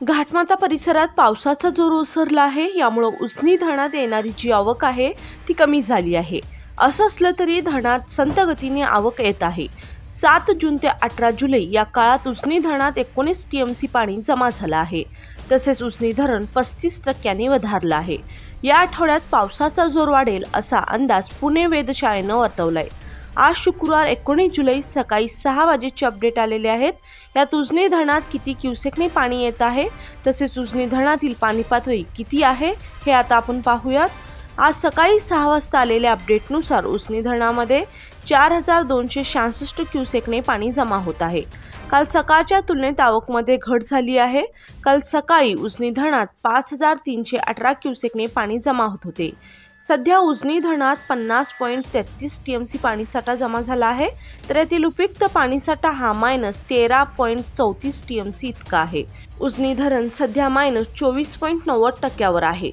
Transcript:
घाटमाता परिसरात पावसाचा जोर ओसरला आहे. यामुळं उसनी धरणात येणारी जी आवक आहे ती कमी झाली आहे. असं असलं तरी धरणात संत गतीने आवक येत आहे. सात जून ते अठरा जुलै या काळात उसनी धरणात एकोणीस टी एम सी पाणी जमा झालं आहे. तसेच उसनी धरण पस्तीस टक्क्यांनी वधारलं आहे. या आठवड्यात पावसाचा जोर वाढेल असा अंदाज पुणे वेधशाळेनं वर्तवला आहे आज शुक्रवार एकोणीस जुलै सकाळी सहा वाजेचे अपडेट आलेले आहेत. यात उजनी धरणात किती क्युसेकने पाणी येत आहे? तसेच उजनी धरणातील पाणी पातळी किती आहे? हे आता आपण पाहूयात. आज सकाळी सहा वाजता आलेल्या अपडेटनुसार उजनी धरणामध्ये चार हजार दोनशे शहासष्ट क्युसेकने पाणी जमा होत आहे. काल सकाळच्या तुलनेत आवकमध्ये घट झाली आहे. काल सकाळी उजनी धरणात पाच हजार तीनशे अठरा क्युसेकने पाणी जमा होत होते. सध्या उजनी धरणात पन्नास पॉईंट तेहतीस टी एम सी पाणीसाठा जमा झाला आहे. तर यातील उपयुक्त पाणीसाठा हा मायनस तेरा पॉईंट चौतीस टी एम सी इतका आहे. उजनी धरण सध्या मायनस चोवीस पॉईंट नव्वद टक्क्यावर आहे.